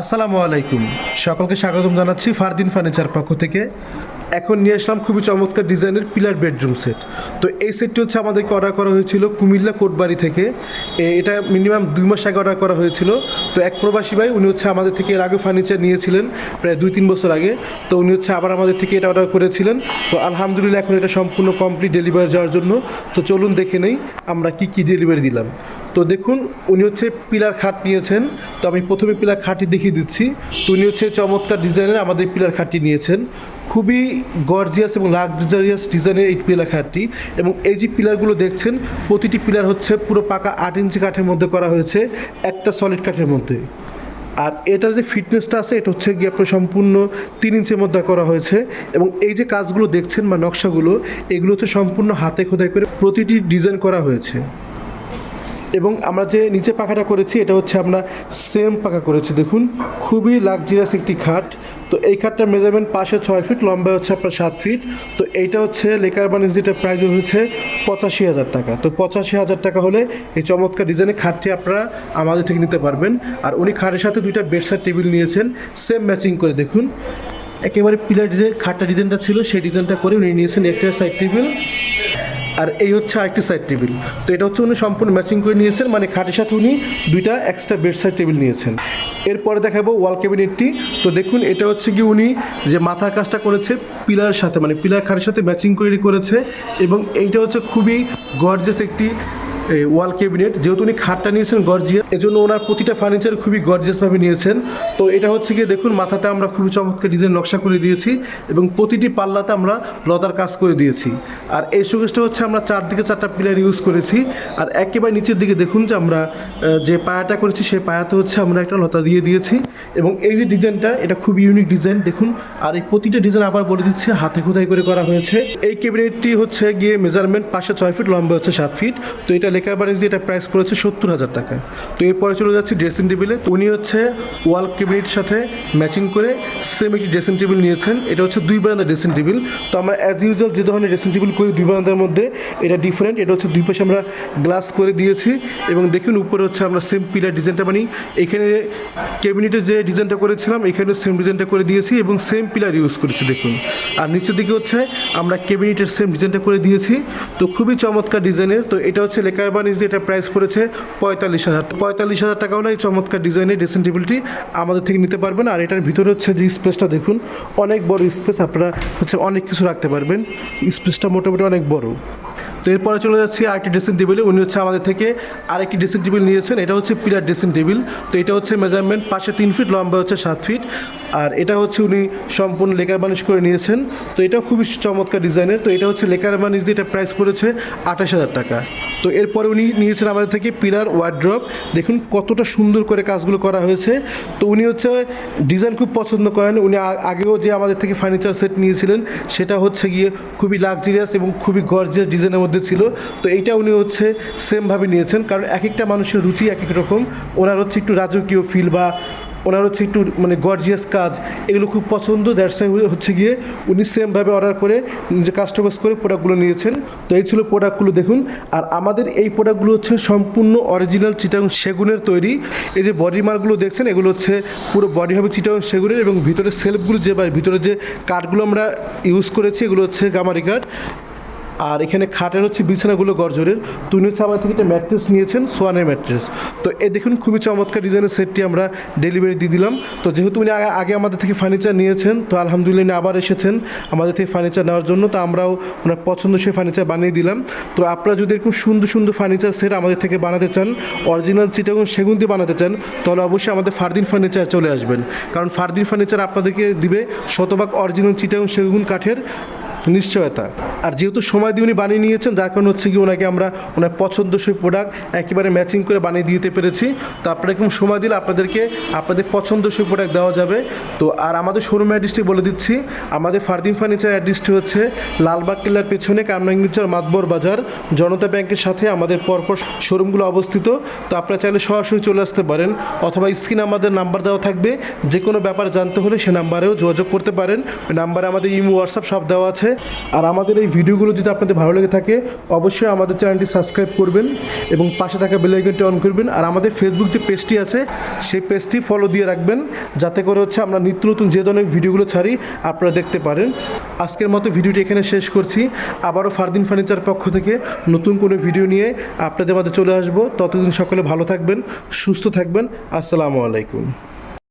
আসসালামু আলাইকুম। সকলকে স্বাগতম জানাচ্ছি ফারদিন ফার্নিচার পক্ষ থেকে। এখন নিয়ে আসলাম খুবই চমৎকার ডিজাইনের পিলার বেডরুম সেট। তো এই সেটটি হচ্ছে আমাদেরকে অর্ডার করা হয়েছিল কুমিল্লা কোটবাড়ি থেকে। এটা মিনিমাম দুই মাস আগে অর্ডার করা হয়েছিল। তো এক প্রবাসী ভাই, উনি হচ্ছে আমাদের থেকে এর আগে ফার্নিচার নিয়েছিলেন প্রায় দুই তিন বছর আগে। তো উনি হচ্ছে আবার আমাদের থেকে এটা অর্ডার করেছিলেন। তো আলহামদুলিল্লাহ এখন এটা সম্পূর্ণ কমপ্লিট ডেলিভারি যাওয়ার জন্য। তো চলুন দেখে নেই আমরা কি কি ডেলিভারি দিলাম। তো দেখুন, উনি হচ্ছে পিলার খাট নিয়েছেন। তো আমি প্রথমে পিলার খাটটি দেখিয়ে দিচ্ছি। তো উনি হচ্ছে চমৎকার ডিজাইনের আমাদের পিলার খাটটি নিয়েছেন। খুবই গর্জিয়াস এবং লাক্সারিয়াস ডিজাইনের এই পিলার খাটটি এবং এই যে পিলারগুলো দেখছেন, প্রতিটি পিলার হচ্ছে পুরো পাকা আট ইঞ্চি কাঠের মধ্যে করা হয়েছে, একটা সলিড কাঠের মধ্যে। আর এটার যে ফিটনেসটা আছে, এটা হচ্ছে গিয়ে আপনার সম্পূর্ণ তিন ইঞ্চের মধ্যে করা হয়েছে এবং এই যে কাজগুলো দেখছেন বা নকশাগুলো, এগুলো হচ্ছে সম্পূর্ণ হাতে খোদাই করে প্রতিটি ডিজাইন করা হয়েছে। এবং আমরা যে নিচে পাখাটা করেছি, এটা হচ্ছে আমরা সেম পাখা করেছি। দেখুন, খুবই লাক্সারিয়াস একটি খাট। তো এই খাটটার মেজারমেন্ট পাশে ছয় ফিট লম্বা হচ্ছে আপনার সাত ফিট তো এইটা হচ্ছে লেকার বানিজ যেটা প্রাইস হচ্ছে পঁচাশি হাজার টাকা। তো পঁচাশি হাজার টাকা হলে এই চমৎকার ডিজাইনের খাটটি আপনারা আমাদের থেকে নিতে পারবেন। আর উনি খাটের সাথে দুইটা বেডসাইড টেবিল নিয়েছেন সেম ম্যাচিং করে। দেখুন, একেবারে পিলার যে খাটটা ডিজাইনটা ছিল, সেই ডিজাইনটা করে উনি নিয়েছেন একটা সাইড টেবিল আর এই হচ্ছে আরেকটি সাইড টেবিল তো এটা হচ্ছে উনি সম্পূর্ণ ম্যাচিং করে নিয়েছেন মানে খাটের সাথে উনি দুইটা এক্সট্রা বেড সাইড টেবিল নিয়েছেন। এরপরে দেখাবো ওয়াল ক্যাবিনেটটি তো দেখুন, এটা হচ্ছে কি উনি যে মাথার কাজটা করেছে, পিলার সাথে মানে পিলার খাটের সাথে ম্যাচিং করে করেছে এবং এইটা হচ্ছে খুবই গর্জেস একটি ওয়াল ক্যাবিনেট। যেহেতু উনি খাটটা নিয়েছেন গর্জিয়াস, এজন্য ওনার প্রতিটা ফার্নিচার খুবই গর্জিয়াসভাবে নিয়েছেন। তো এটা হচ্ছে গিয়ে দেখুন, মাথাতে আমরা খুবই চমৎকার ডিজাইন নকশা করে দিয়েছি এবং প্রতিটি পাল্লাতে আমরা লতার কাজ করে দিয়েছি। আর এই শোকেসটা হচ্ছে আমরা চারদিকে চারটা পিলার ইউজ করেছি। আর একেবারে নিচের দিকে দেখুন যে আমরা যে পায়াটা করেছি, সেই পায়াতে হচ্ছে আমরা একটা লতা দিয়ে দিয়েছি। এবং এই যে ডিজাইনটা এটা খুব ইউনিক ডিজাইন দেখুন। আর এই প্রতিটা ডিজাইন আবার বলে দিচ্ছে, হাতে খোদাই করে করা হয়েছে। এই ক্যাবিনেটটি হচ্ছে গিয়ে মেজারমেন্ট পাশে ছয় ফিট লম্বা হচ্ছে সাত ফিট তো এটা বাড়ি যে এটা প্রাইস পড়েছে সত্তর হাজার টাকা তো এরপরে চলে যাচ্ছে ড্রেসিং টেবিলে তো উনি হচ্ছে ওয়াল ক্যাবিনেটের সাথে ম্যাচিং করে সেম একটি ড্রেসিং টেবিল নিয়েছেন। এটা হচ্ছে দুই বারান্দার ড্রেসিং টেবিল তো আমরা অ্যাজ ইউজুয়াল যে ধরনের ড্রেসিং টেবিল করি দুই বারান্দার মধ্যে, এটা ডিফারেন্ট এটা হচ্ছে দুই পাশে আমরা গ্লাস করে দিয়েছি এবং দেখুন উপরে হচ্ছে আমরা সেম পিলার ডিজাইনটা বানি এখানে ক্যাবিনেটের যে ডিজাইনটা করেছিলাম এখানে সেম ডিজাইনটা করে দিয়েছি এবং সেম পিলার ইউজ করেছি, দেখুন। আর নিচের দিকে হচ্ছে আমরা ক্যাবিনেটের সেম ডিজাইনটা করে দিয়েছি। তো খুবই চমৎকার ডিজাইনের তো এটা হচ্ছে লেকার বানিজ এটা প্রাইস পড়েছে পঁয়তাল্লিশ হাজার পঁয়তাল্লিশ হাজার টাকা হলে এই চমৎকার ডিজাইনের ড্রেসিং টেবিলটি আমাদের থেকে নিতে পারবেন। আর এটার ভিতরে হচ্ছে যে স্পেসটা দেখুন, অনেক বড় স্পেস আপনারা হচ্ছে অনেক কিছু রাখতে পারবেন। স্পেসটা মোটামুটি অনেক বড়। তো এরপরে চলে যাচ্ছি আরেকটি ড্রেসিং টেবিলে উনি হচ্ছে আমাদের থেকে আরেকটি ড্রেসিং টেবিল নিয়েছেন। এটা হচ্ছে পিলার ড্রেসিং টেবিল তো এটা হচ্ছে মেজারমেন্ট পাশে তিন ফিট লম্বা হচ্ছে সাত ফিট আর এটা হচ্ছে উনি সম্পূর্ণ লেকার বানিশ করে নিয়েছেন। তো এটা খুবই চমৎকার ডিজাইনের। তো এটা হচ্ছে লেকার বানিশ দিয়ে এটা প্রাইস পড়েছে আঠাশ হাজার টাকা। তো এরপরে উনি নিয়েছেন আমাদের থেকে পিলার ওয়ার্ড্রপ দেখুন কতটা সুন্দর করে কাজগুলো করা হয়েছে। তো উনি হচ্ছে ডিজাইন খুব পছন্দ করেন। উনি আগেও যে আমাদের থেকে ফার্নিচার সেট নিয়েছিলেন, সেটা হচ্ছে গিয়ে খুবই লাক্সারিয়াস এবং খুবই গর্জিয়াস ডিজাইনের মধ্যে ছিল। তো এইটা উনি হচ্ছে সেমভাবে নিয়েছেন। কারণ এক একটা মানুষের রুচি এক এক রকম। ওনার হচ্ছে একটু রাজকীয় ফিল বা ওনার হচ্ছে একটু মানে গর্জিয়াস কাজ, এগুলো খুব পছন্দ। দ্যাটসাই হচ্ছে গিয়ে উনি সেমভাবে অর্ডার করে, নিজে কাস্টমাইজ করে প্রোডাক্টগুলো নিয়েছেন। তো এই ছিল প্রোডাক্টগুলো দেখুন। আর আমাদের এই প্রোডাক্টগুলো হচ্ছে সম্পূর্ণ অরিজিনাল চিটাং সেগুনের তৈরি। এই যে বডি মার্কগুলো দেখছেন, এগুলো হচ্ছে পুরো বডি হবে চিটাং সেগুনের এবং ভিতরে সেলফগুলো যে বা ভিতরে যে কাঠগুলো আমরা ইউজ করেছি, এগুলো হচ্ছে গামারি কাঠ আর এখানে খাটের হচ্ছে বিছানাগুলো গর্জরের। তো উনি হচ্ছে আমার থেকে একটা ম্যাট্রেস নিয়েছেন, সোয়ানের ম্যাট্রেস। তো এ দেখুন, খুবই চমৎকার ডিজাইনের সেটটি আমরা ডেলিভারি দিয়ে দিলাম। তো যেহেতু উনি আগে- আমাদের থেকে ফার্নিচার নিয়েছেন, তো আলহামদুলিল্লাহ উনি আবার এসেছেন আমাদের থেকে ফার্নিচার নেওয়ার জন্য। তো আমরাও ওনার পছন্দ সেই ফার্নিচার বানিয়ে দিলাম। তো আপনারা যদি এরকম সুন্দর সুন্দর ফার্নিচার সেট আমাদের থেকে বানাতে চান অরিজিনাল চিটাগুন সেগুন দিয়ে বানাতে চান, তাহলে অবশ্যই আমাদের ফারদিন ফার্নিচার চলে আসবেন। কারণ ফারদিন ফার্নিচার আপনাদেরকে দিবে শতভাগ অরিজিনাল চিটাগুন সেগুন কাঠের নিশ্চয়তা। আর যেহেতু সময় দিয়ে উনি বানিয়ে নিয়েছেন, যার কারণে হচ্ছে কি ওনাকে আমরা ওনার পছন্দসই প্রোডাক্ট একেবারে ম্যাচিং করে বানিয়ে দিতে পেরেছি। তো আপনারা এরকম সময় দিলে আপনাদেরকে আপনাদের পছন্দসই প্রোডাক্ট দেওয়া যাবে। তো আর আমাদের শোরুম অ্যাড্রেসটি বলে দিচ্ছি। আমাদের ফারদিন ফার্নিচার অ্যাড্রেসটি হচ্ছে লালবাগ কেল্লার পেছনে কামরাঙ্গিচার মাতবর বাজার। জনতা ব্যাংকের সাথে আমাদের পরপর শোরুমগুলো অবস্থিত। তো আপনারা চাইলে সরাসরি চলে আসতে পারেন, অথবা স্ক্রিনে আমাদের নাম্বার দেওয়া থাকবে। যে কোনো ব্যাপার জানতে হলে সে নাম্বারেও যোগাযোগ করতে পারেন। নাম্বারে আমাদের ইমো হোয়াটসঅ্যাপ সব দেওয়া আছে। আর আমাদের এই ভিডিওগুলো যদি আপনাদের ভালো লেগে থাকে, অবশ্যই আমাদের চ্যানেলটি সাবস্ক্রাইব করবেন এবং পাশে থাকা বেল আইকনটি অন করবেন। আর আমাদের ফেসবুক যে পেজটি আছে, সেই পেজটি ফলো দিয়ে রাখবেন, যাতে করে হচ্ছে আমরা নিত্য নতুন যে ধরনের ভিডিওগুলো ছাড়ি, আপনারা দেখতে পারেন। আজকের মতো ভিডিওটি এখানে শেষ করছি। আবারও ফারদিন ফার্নিচার পক্ষ থেকে নতুন কোনো ভিডিও নিয়ে আপনাদের মাঝে চলে আসব। ততদিন সকলে ভালো থাকবেন, সুস্থ থাকবেন। আসসালামু আলাইকুম।